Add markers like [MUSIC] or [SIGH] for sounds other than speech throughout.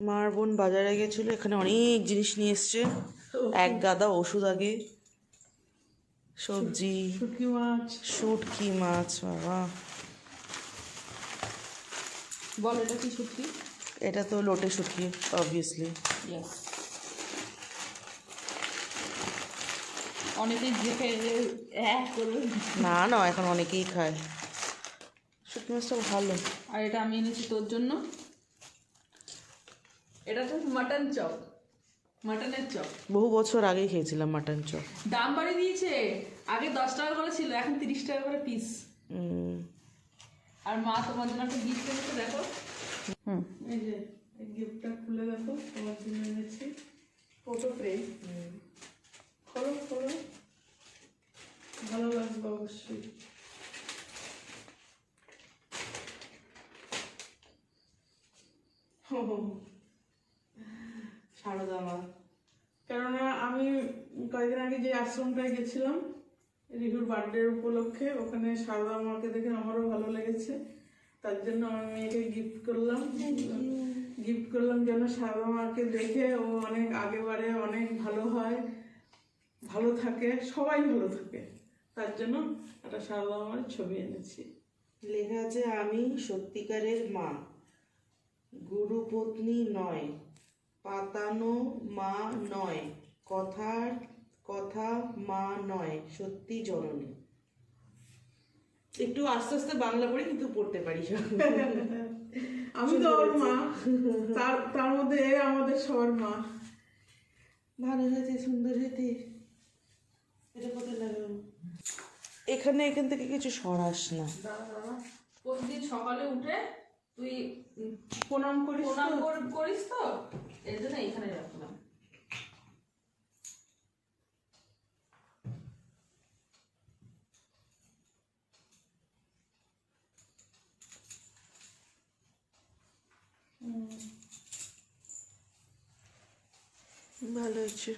মার বোন বাজারে গেছিল এখানে অনেক জিনিস নিয়ে এসছে। এক গাদা ওষুধ আগে। সবজি। শুটকি মাছ। শুটকি মাছ বাবা। বল এটা কি শুটকি? এটা তো লোটে শুটকি অবভিয়াসলি অনেকেই না না এখন অনেকেই খায়। শুটকি মাছটা ভালো। আর এটা আমি এনেছি তোর জন্য। এটা তো মাটন চপ মাটনের চপ বহু বছর আগে খেয়েছিলাম মাটন চপ দাম বাড়িয়ে দিয়েছে। আগে দশ টাকা করে ছিল এখন তিরিশ টাকা করে পিস আর মা তোমার জন্য একটা গিফট এনেছে দেখো। হুম। এই যে এই গিফটটা খুলে দেখো তোমার জন্য এনেছি। ফটো ফ্রেম খোলো খোলো। ভালো লাগবে অবশ্যই। সারদা মা কেননা আমি কয়েকদিন আগে যে আশ্রমটায় গেছিলাম রিহুর বার্থডে উপলক্ষে ওখানে সারদা মাকে দেখে আমারও ভালো লেগেছে। তার জন্য আমি মেয়েকে গিফট করলাম। গিফট করলাম যেন সারদা মাকে দেখে ও অনেক আগে বাড়ে অনেক ভালো হয় ভালো থাকে সবাই ভালো থাকে। তার জন্য একটা সারদা মার ছবি এনেছি। লেখা আছে আমি সত্যিকারের মা। গুরুপত্নী নয় পাতানো মা নয় কথার কথা মা নয় সত্যি জননী। একটু আস্তে আস্তে বাংলা পড়ি কিন্তু পড়তে পারি। আমি তো ওর মা। তার তার মধ্যে এ আমাদের সবার মা। ভালো হয়েছে সুন্দর হয়েছে। এটা কত লাগল? এখানে এখান থেকে কিছু সরাস না। প্রতিদিন সকালে উঠে তুই প্রণাম করিস? প্রণাম করিস তো? এর জন্য এখানে রাখলাম। ভালো হয়েছে।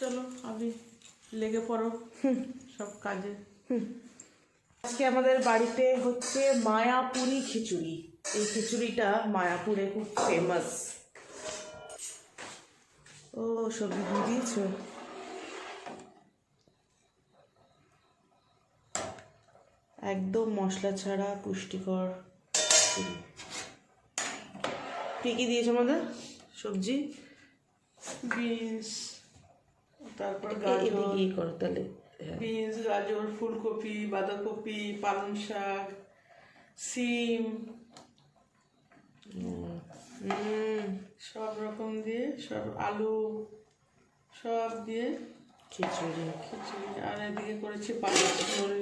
চলো আমি লেগে পড়ো। সব কাজে। আজকে আমাদের বাড়িতে হচ্ছে মায়াপুরি খিচুড়ি। এই খিচুড়িটা মায়াপুরে খুব ফেমাস ও সবজি দিয়ে দিয়েছ? একদম মশলা ছাড়া পুষ্টিকর। কি কি দিয়েছ আমাদের? সবজি? বিনস তারপর গাজর ইয়ে করো তাহলে হ্যাঁ। বিনস গাজর ফুলকপি বাঁধাকপি পালং শাক সিম সব রকম দিয়ে সব আলু সব দিয়ে খিচুড়ি। খিচুড়ি। আর এদিকে করেছি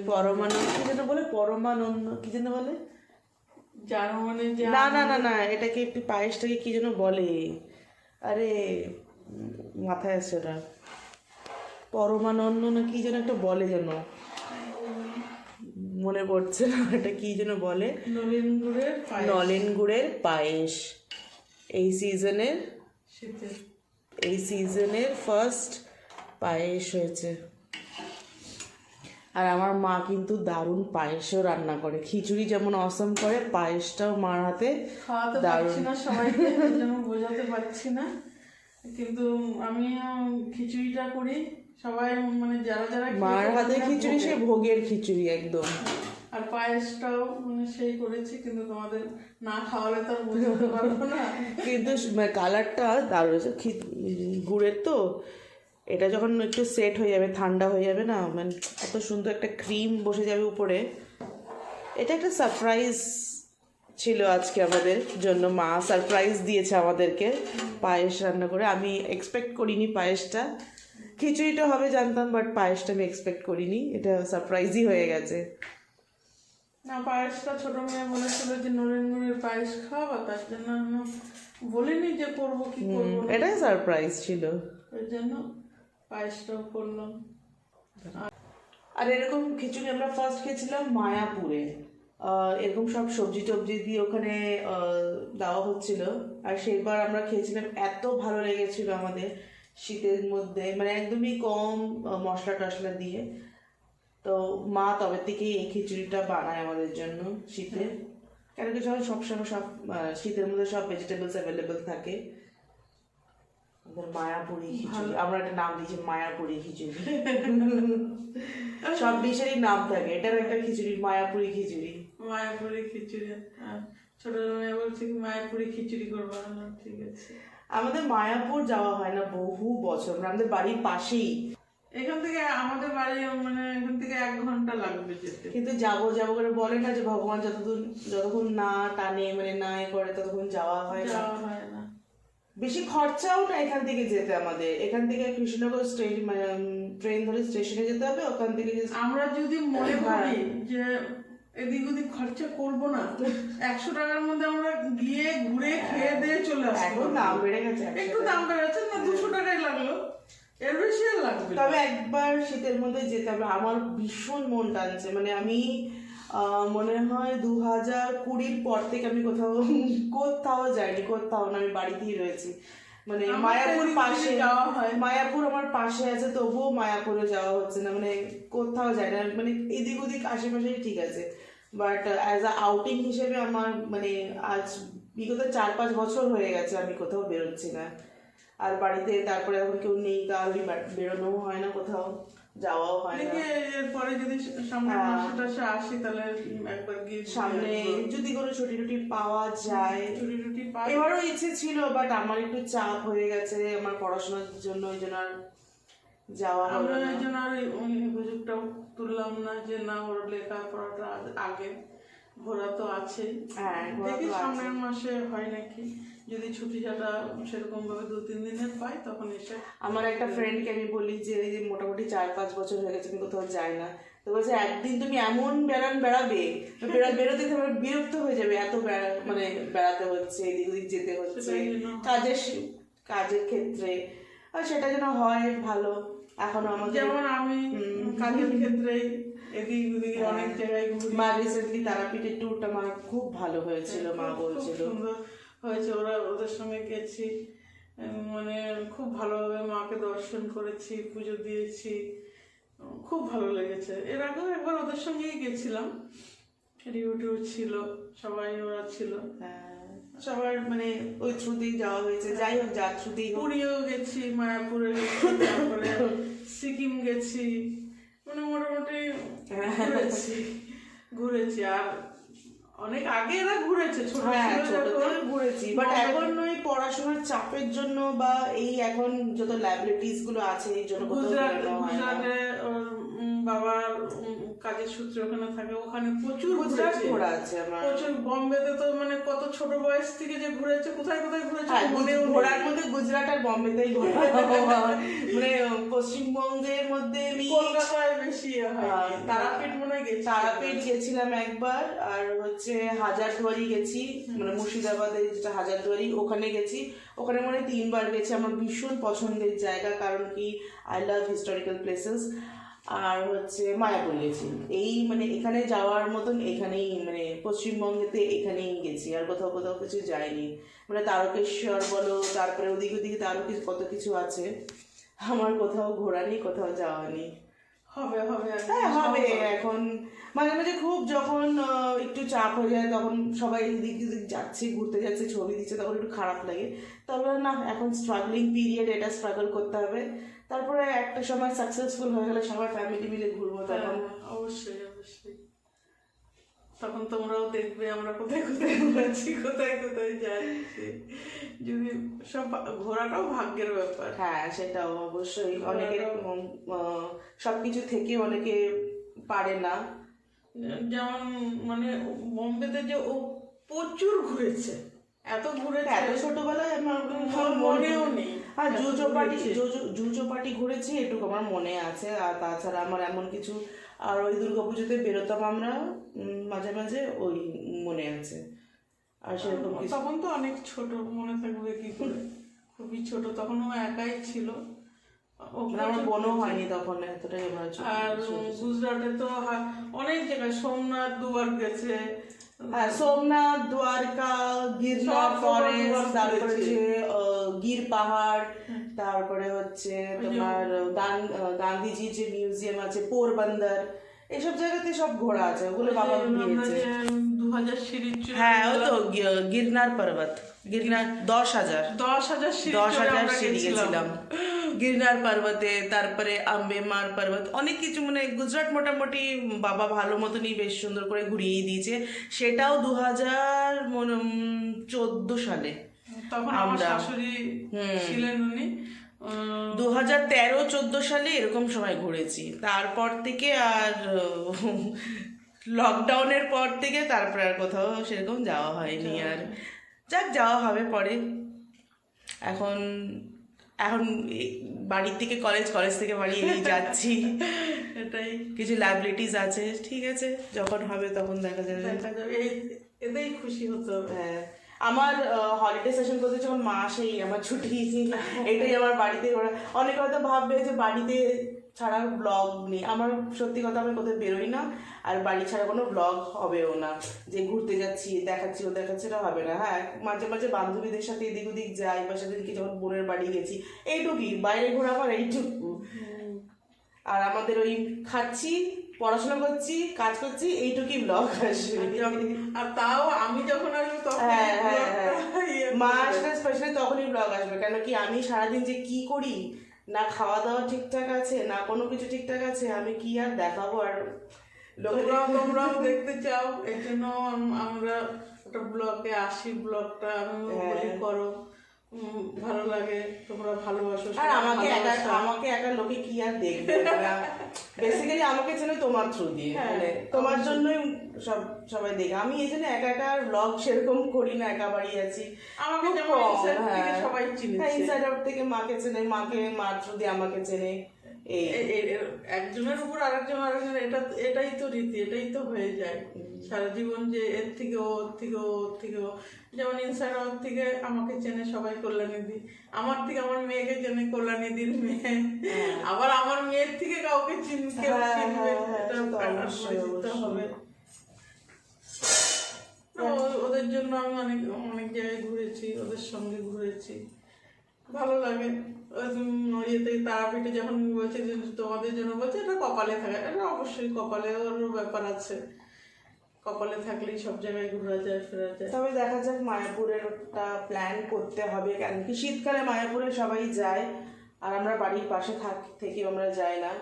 পরমানন্দ কি যেন বলে? পরমানন্দ কি যেন বলে? যার মানে যে না না না না এটাকে একটু পায়েসটাকে কি যেন বলে? আরে মাথায় আসছে ওটা। পরমানন্দ না কি যেন একটা বলে যেন। মনে পড়ছে না এটা কি যেন বলে। নলেন গুড়ের নলেন গুড়ের পায়েস। এই সিজনের এই সিজনের ফার্স্ট পায়েস হয়েছে। আর আমার মা কিন্তু দারুণ পায়েসও রান্না করে। খিচুড়ি যেমন অসম করে পায়েসটাও মার হাতে দারুণ। সবাইকে বোঝাতে পারছি না। কিন্তু আমি খিচুড়িটা করি। সবাই মানে যারা যারা মার হাতে খিচুড়ি। সে ভোগের খিচুড়ি একদম। আর পায়েসটাও মানে সেই করেছি কিন্তু তোমাদের না খাওয়ালে তো আর বোঝাতে পারব না। কিন্তু কালারটা দারুণ গুড়ের তো এটা যখন একটু সেট হয়ে যাবে ঠান্ডা হয়ে যাবে না মানে এত সুন্দর একটা ক্রিম বসে যাবে উপরে। এটা একটা সারপ্রাইজ ছিল আজকে আমাদের জন্য। মা সারপ্রাইজ দিয়েছে আমাদেরকে পায়েস রান্না করে। আমি এক্সপেক্ট করিনি পায়েসটা। খিচুড়িটা হবে জানতাম বাট পায়েসটা আমি এক্সপেক্ট করিনি। এটা সারপ্রাইজই হয়ে গেছে। না পায়েসটা ছোট মেয়ে বলেছিল যে নরেন গুড়ের পায়েস খাওয়াবা তার জন্য বলিনি যে করব কি করব এটাই সারপ্রাইজ ছিল। এর জন্য পায়েসটাও করলাম। আর এরকম খিচুড়ি আমরা ফার্স্ট খেয়েছিলাম মায়াপুরে। এরকম সব সবজি টবজি দিয়ে ওখানে দেওয়া হচ্ছিল। আর সেবার আমরা খেয়েছিলাম এত ভালো লেগেছিল আমাদের। শীতের মধ্যে মানে একদমই কম মশলা টশলা দিয়ে। তো মা তবে থেকেই এই খিচুড়িটা বানায় আমাদের জন্য শীতে। কেন কি সবাই সবসময় সব শীতের মধ্যে সব ভেজিটেবলস অ্যাভেলেবেল থাকে মায়াপুরি খিচুড়ি আমরা একটা নাম দিয়েছি মায়াপুরি খিচুড়ি। [LAUGHS] সব ডিশেরই নাম থাকে এটার একটা খিচুড়ি মায়াপুরি খিচুড়ি। মায়াপুরি খিচুড়ি আর ছোট মেয়ে বলছে মায়াপুরি খিচুড়ি করব। ঠিক আছে। আমাদের মায়াপুর যাওয়া হয় না বহু বছর মানে আমাদের বাড়ির পাশেই। এখান থেকে আমাদের বাড়ি মানে এখান থেকে এক ঘণ্টা লাগবে যেতে। কিন্তু যাব যাব করে বলে না যে ভগবান যতদূর যতক্ষণ না টানে মানে না এ করে ততক্ষণ যাওয়া হয় না। হয় বেশি খরচাও না এখান থেকে যেতে আমাদের। এখান থেকে কৃষ্ণনগর স্টেশন মানে ট্রেন ধরে স্টেশনে যেতে হবে ওখান থেকে আমরা যদি মনে করি যে এদিক ওদিক খরচা করব না [LAUGHS] একশো টাকার মধ্যে আমরা গিয়ে চলে আসব এখন দাম বেড়ে গেছে একটু দাম বেড়েছে না দুশো টাকাই লাগল। এর বেশি আর লাগবে তবে একবার শীতের মধ্যে যেতে হবে। আমার ভীষণ মন টানছে। মানে আমি মনে হয় দু হাজার কুড়ির পর থেকে আমি কোথাও কোথাও যাইনি কোথাও না আমি বাড়িতেই রয়েছি। মানে মায়াপুর পাশে যাওয়া হয়। মায়াপুর আমার পাশে আছে তবুও মায়াপুরে যাওয়া হচ্ছে না। মানে কোথাও যায় না। মানে এদিক ওদিক আশেপাশেই ঠিক আছে। বাট অ্যাজ আ আউটিং হিসেবে আমার মানে আজ বিগত চার পাঁচ বছর হয়ে গেছে আমি কোথাও বেরোচ্ছি না। আর বাড়িতে তারপরে এখন কেউ নেই তাহলে বেরোনোও হয় না কোথাও যাওয়াও হয় না। এরপরে যদি সামনে হ্যাঁ। মাসে আসি তাহলে একবার গিয়ে সামনে যদি কোনো ছুটি টুটি পাওয়া যায়। ছুটি টুটি পাই এবারও ইচ্ছে ছিল বাট আমার একটু চাপ হয়ে গেছে আমার পড়াশোনার জন্য ওই জন্য আর যাওয়া আমরা এই জন্য আর ওই- ওই অভিযোগটাও তুললাম না যে না ওর লেখাপড়াটা আগে। ঘোরা তো আছেই। হ্যাঁ দেখি সামনের মাসে হয় নাকি? যদি ছুটি ছাটা সেরকম ভাবে দু তিন দিনের পাই তখন এসে আমার একটা ফ্রেন্ডকে আমি বলি যে এই যে মোটামুটি চার পাঁচ বছর হয়ে গেছে কোথাও যাই না। তো বলছে একদিন তুমি এমন বেড়ান বেড়াবে বেড়া বেরোতে তোমার বিরক্ত হয়ে যাবে এত বেড়া মানে বেড়াতে হচ্ছে এদিক ওদিক যেতে হচ্ছে কাজের কাজের ক্ষেত্রে। আর সেটা যেন হয় ভালো। এখনও আমাদের যেমন আমি কাজের ক্ষেত্রে এদিক ওদিক হ্যাঁ। অনেক জায়গায় মা রিসেন্টলি তারাপীঠের ট্যুরটা আমার খুব ভালো হয়েছিল মা খুব- বলছিল। সুন্দর হয়েছে ওরা ওদের সঙ্গে গেছি। মানে খুব ভালোভাবে মাকে দর্শন করেছি পুজো দিয়েছি। খুব ভালো লেগেছে। এর আগেও একবার ওদের সঙ্গেই গেছিলাম। রিউটিউ ছিল সবাই ওরা ছিল। হ্যাঁ, সবার মানে ওই থ্রুতেই যাওয়া হয়েছে। যাই হোক যা থ্রুতেই পুরীও গেছি। মায়াপুরে গেছি তারপরে [LAUGHS] সিকিম গেছি। মানে মোটামুটি ঘুরেছি ঘুরেছি। আর অনেক আগে এরা ঘুরেছে ছোট হ্যাঁ ঘুরেছি। বাট এখন ওই পড়াশোনার চাপের জন্য বা এই এখন যত ল্যাবরেটরিজগুলো আছে এই জন্য গুজরাট বাবার কাজের সূত্রে ওখানে থাকে ওখানে প্রচুর ঘুরেছে। প্রচুর বম্বেতে তো মানে কত ছোট বয়স থেকে যে ঘুরেছে কোথায় কোথায় ঘুরেছে হ্যাঁ ঘোরার মধ্যে গুজরাট আর বম্বেতেই ঘোরা [LAUGHS] মানে পশ্চিমবঙ্গের মধ্যে কলকাতায় বেশি হ্যাঁ, তারাপীঠ মনে হয় গেছি। তারাপীঠ গেছিলাম একবার আর হচ্ছে হাজারদুয়ারি গেছি মানে মুর্শিদাবাদের যেটা হাজারদুয়ারি ওখানে গেছি। ওখানে মনে হয় তিনবার গেছি আমার ভীষণ পছন্দের জায়গা কারণ কি আই লাভ হিস্টোরিক্যাল প্লেসেস আর হচ্ছে মায়াপুর গেছি এই মানে এখানে যাওয়ার মতন এখানেই মানে পশ্চিমবঙ্গেতে এখানেই গেছি, আর কোথাও কোথাও কিছু যাইনি। মানে তারকেশ্বর বলো, তারপরে ওদিক ওদিকে তারও কিছু কত কিছু আছে। আমার কোথাও ঘোরা নেই, কোথাও যাওয়া নেই। হবে হবে হ্যাঁ হবে এখন। মাঝে মাঝে খুব যখন একটু চাপ হয়ে যায় তখন সবাই এদিক এদিক যাচ্ছে ঘুরতে যাচ্ছে ছবি দিচ্ছে তখন একটু খারাপ লাগে। তবে না এখন স্ট্রাগলিং পিরিয়ড এটা স্ট্রাগল করতে হবে। তারপরে একটা সময় সাকসেসফুল হয়ে গেলে সবাই ফ্যামিলি মিলে ঘুরবো তখন হ্যাঁ, অবশ্যই অবশ্যই। তখন তোমরাও দেখবে আমরা কোথায় কোথায় ঘুরেছি কোথায় কোথায় যাচ্ছি। যদি সব ঘোরাটাও ভাগ্যের ব্যাপার। হ্যাঁ সেটাও অবশ্যই। অনেকে সব কিছু থেকে অনেকে পারে না। যেমন মানে বোম্বেতে যে ও প্রচুর ঘুরেছে। এত ঘুরেছে। এত ছোটবেলায় আমার মনেও নেই। আর এত জু চৌপাটি ঘুরেছে। জু চৌপাটি ঘুরেছি এটুকু আমার মনে আছে। আর তাছাড়া আমার এমন কিছু আর ওই দুর্গা পুজোতে বেরোতাম আমরা মাঝে মাঝে ওই মনে আছে। আর সেরকম তখন তো অনেক ছোট মনে থাকবে কি করে? খুবই ছোট তখন ও একাই ছিল। মানে আমার বোনও হয়নি তখন এতটাই আমরা আর গুজরাটে তো অনেক জায়গায় সোমনাথ দুবার গেছে। হ্যাঁ সোমনাথ দ্বারকা গিরনার ফরেস্ট তারপরে। যে গির পাহাড় তারপরে হচ্ছে তোমার গান্ধীজির যে মিউজিয়াম আছে পোরবন্দর এইসব জায়গাতে সব ঘোরা আছে ওগুলো বাবা ঘুরিয়েছে হ্যাঁ ওই তো গিরনার পর্বত গিরনার দশ হাজার। দশ হাজার দশ হাজার সিঁড়ি গেছিলাম। গিরনার পর্বতে তারপরে আম্বেমার পর্বত অনেক কিছু মানে গুজরাট মোটামুটি বাবা ভালো মতনই বেশ সুন্দর করে ঘুরিয়ে দিয়েছে। সেটাও দু হাজার চোদ্দ সালে তখন আমার শাশুড়ি ছিলেন উনি। দু হাজার তেরো চোদ্দ সালে এরকম সময় ঘুরেছি। তারপর থেকে আর লকডাউনের পর থেকে তারপর আর কোথাও সেরকম যাওয়া হয়নি আর। যাক যাওয়া হবে পরে। এখন এখন বাড়ির থেকে কলেজ কলেজ থেকে বাড়ি এই যাচ্ছি। [LAUGHS] এটাই। কিছু লাইবিলিটিস আছে ঠিক আছে। যখন হবে তখন দেখা যাবে। দেখা যাবে। এতেই খুশি হতো হ্যাঁ। আমার হলিডে সেশন করতে যখন মা আসেই আমার ছুটি এটাই আমার বাড়িতে ওরা অনেকে হয়তো ভাববে যে বাড়িতে ছাড়া ব্লগ নেই। আমার সত্যি কথা আমি কোথাও বেরোই না আর বাড়ি ছাড়া কোনো ব্লগ হবেও না। যে ঘুরতে যাচ্ছি দেখাচ্ছি ও দেখাচ্ছি এটা হবে না। হ্যাঁ মাঝে মাঝে বান্ধবীদের সাথে এদিক ওদিক যাই বা সেদিনকে যখন বোনের বাড়ি গেছি এইটুকুই বাইরে ঘোরা আমার এইটুকু। আর আমাদের ওই খাচ্ছি পড়াশোনা করছি কাজ করছি এইটুকুই ব্লগ আসবে। আর তাও আমি যখন আসব তখন হ্যাঁ হ্যাঁ ব্লগটা হ্যাঁ ইয়ে মা আসলে স্পেশালি তখনই ব্লগ আসবে কেন কি আমি সারাদিন যে কি করি না খাওয়া দাওয়া ঠিকঠাক আছে না কোনো কিছু ঠিকঠাক আছে আমি কি আর দেখাবো আর লোকে তোমরাও তোমরাও দেখতে চাও এই জন্য আমরা একটা ব্লগে আসি ব্লগটা আমি হ্যাঁ। করো ভালো লাগে তোমরা ভালোবাসো আর আমাকে একা আমাকে একা লোকে কি আর দেখবে? বেসিক্যালি আমাকে চেনে তোমার থ্রু দিয়ে। হ্যাঁ, মানে তোমার জন্যই সব সবাই দেখে। আমি এই জন্য একা একা ব্লগ সেরকম করি না একা বাড়ি আছি। আমাকে হ্যাঁ। সবাই চিনে হ্যাঁ ইনসাইড আউট থেকে মাকে চেনে মাকে মার থ্রু দিয়ে আমাকে চেনে। একজনের উপর আরেকজন আরেকজন এটা এটাই তো রীতি এটাই তো হয়ে যায়। সারা জীবন যে এর থেকে ও ওর থেকে ও ওর থেকে যেমন ইনসাইড ওর থেকে আমাকে চেনে সবাই কল্যাণীদি। আমার থেকে আমার মেয়েকে চেনে কল্যাণীদির মেয়ে। আবার আমার মেয়ের থেকে কাউকে চিন কেউ হ্যাঁ, চিনবে হ্যাঁ, হ্যাঁ, অবশ্যই। হবে। তো ওদের জন্য আমি অনেক অনেক জায়গায় ঘুরেছি ওদের সঙ্গে ঘুরেছি। ভালো লাগে। ইয়েতে তারাপীঠে যখন বলছে যে তোমাদের জন্য বলছে, এটা কপালে থাকে। এটা অবশ্যই কপালে ব্যাপার আছে। কপালে থাকলেই সব জায়গায় ঘোরা যায়, ফেরা যায়। তবে দেখা যাক মায়াপুরের একটা প্ল্যান করতে হবে কেন? কি শীতকালে মায়াপুরে সবাই যায়, আর আমরা বাড়ির পাশে থাক, থেকে আমরা যাই না।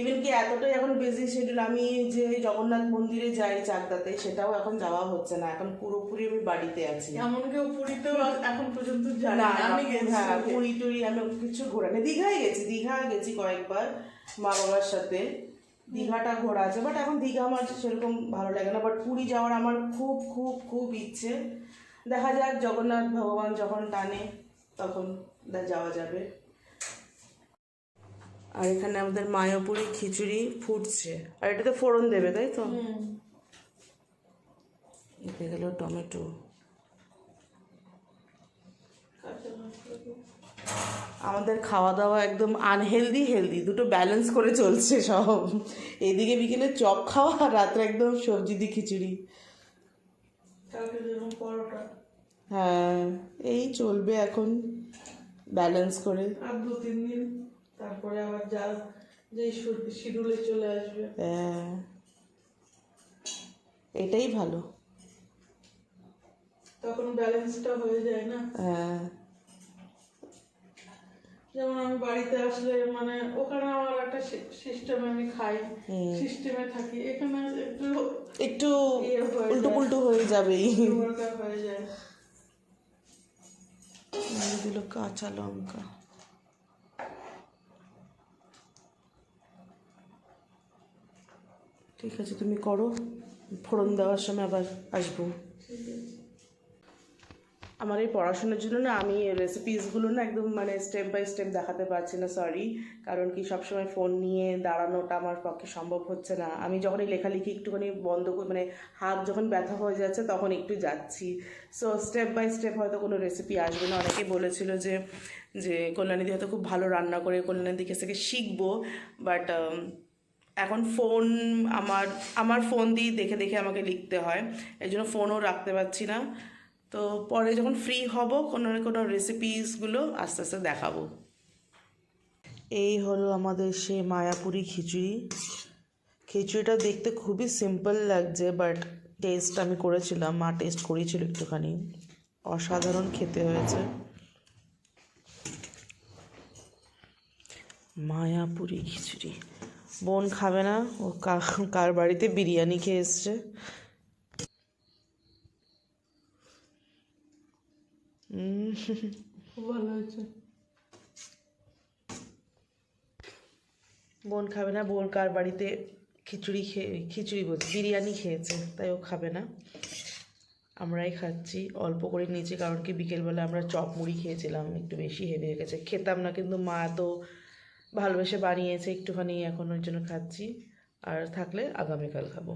ইভেন কি এতটাই এখন বিজি শিডিউল আমি যে জগন্নাথ মন্দিরে যাই চাকদাতে সেটাও এখন যাওয়া হচ্ছে না। এখন পুরোপুরি আমি বাড়িতে আছি। এমন কেউ পুরীতেও এখন পর্যন্ত জানি না আমি গেছি হ্যাঁ পুরী টুরি আমি কিছু ঘোরা নেই দীঘায় গেছি দীঘা গেছি কয়েকবার মা বাবার সাথে। দীঘাটা ঘোরা আছে বাট এখন দীঘা আমার সেরকম ভালো লাগে না। বাট পুরী যাওয়ার আমার খুব খুব খুব ইচ্ছে। দেখা যাক জগন্নাথ ভগবান যখন টানে তখন যাওয়া যাবে। আর এখানে আমাদের মায়াপুরি খিচুড়ি ফুটছে। আর এটাতে ফোড়ন দেবে তাই তো। এতে গেল টমেটো। আমাদের খাওয়া দাওয়া একদম আনহেলদি হেলদি দুটো ব্যালেন্স করে চলছে সব। এদিকে বিকেলে চপ খাওয়া আর রাত্রে একদম সবজি দিয়ে খিচুড়ি। হ্যাঁ এই চলবে এখন। ব্যালেন্স করে। আর দু তিন দিন। তারপরে আবার যা যেই শিডিউলে চলে আসবে। হ্যাঁ। এটাই ভালো। তখন ব্যালেন্সটা হয়ে যায় না। হ্যাঁ। যেমন আমি বাড়িতে আসলে মানে ওখানে আমার একটা সিস্টেম আমি খাই সিস্টেমে থাকি এখানে একটু একটু উল্টো পুল্টো হয়ে যাবেই। ওরকম হয়ে যায়। কাঁচা লঙ্কা। ঠিক আছে, তুমি করো। ফোড়ন দেওয়ার সময় আবার আসব। আমার এই পড়াশোনার জন্য না আমি রেসিপিসগুলো না একদম মানে স্টেপ বাই স্টেপ দেখাতে পারছি না সরি কারণ কি সবসময় ফোন নিয়ে দাঁড়ানোটা আমার পক্ষে সম্ভব হচ্ছে না। আমি যখন এই লেখালেখি একটুখানি বন্ধ করে মানে হাত যখন ব্যথা হয়ে যাচ্ছে তখন একটু যাচ্ছি। সো স্টেপ বাই স্টেপ হয়তো কোনো রেসিপি আসবে না। অনেকে বলেছিল যে যে কল্যাণীদি হয়তো খুব ভালো রান্না করে কল্যাণীদির কাছ থেকে শিখব। বাট এখন ফোন আমার আমার ফোন দিয়ে দেখে দেখে আমাকে লিখতে হয়। এই জন্য ফোনও রাখতে পারছি না। তো পরে যখন ফ্রি হব, কোনো না কোনো রেসিপিসগুলো আস্তে আস্তে দেখাবো। এই হলো আমাদের সে মায়াপুরি খিচুড়ি। খিচুড়িটা দেখতে খুবই সিম্পল লাগছে বাট টেস্ট আমি করেছিলাম, মা টেস্ট করিয়েছিল একটুখানি। অসাধারণ খেতে হয়েছে। মায়াপুরি খিচুড়ি। বোন খাবে না ও কার বাড়িতে বিরিয়ানি খেয়ে এসছে। ভালো হয়েছে। বোন খাবে না বোন কার বাড়িতে খিচুড়ি খেয়ে খিচুড়ি বলছি বিরিয়ানি খেয়েছে তাই ও খাবে না। আমরাই খাচ্ছি অল্প করে নিয়েছি কারণ কি বিকেলবেলা আমরা চপ মুড়ি খেয়েছিলাম একটু বেশি হেভি হয়ে গেছে। খেতাম না কিন্তু মা তো ভালোবেসে বানিয়েছে একটুখানি এখন ওর জন্য খাচ্ছি। আর থাকলে আগামীকাল খাব।